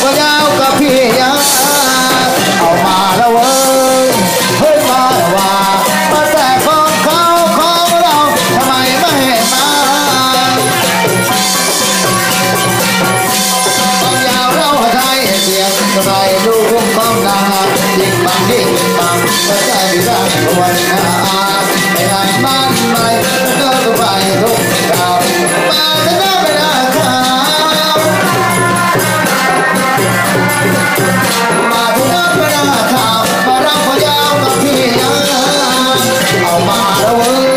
ข่าวมาก็ยาวกับพี่ยังเอามาแล้วเว้ยเฮ้ยมาว่ามาแต่ของเขาของเราทำไมไม่เห็นมาความยาวเราไทยเสียงทำไมลูกความนายิ่งบางยิ่งบางก็ใจรักวันนา 来，我。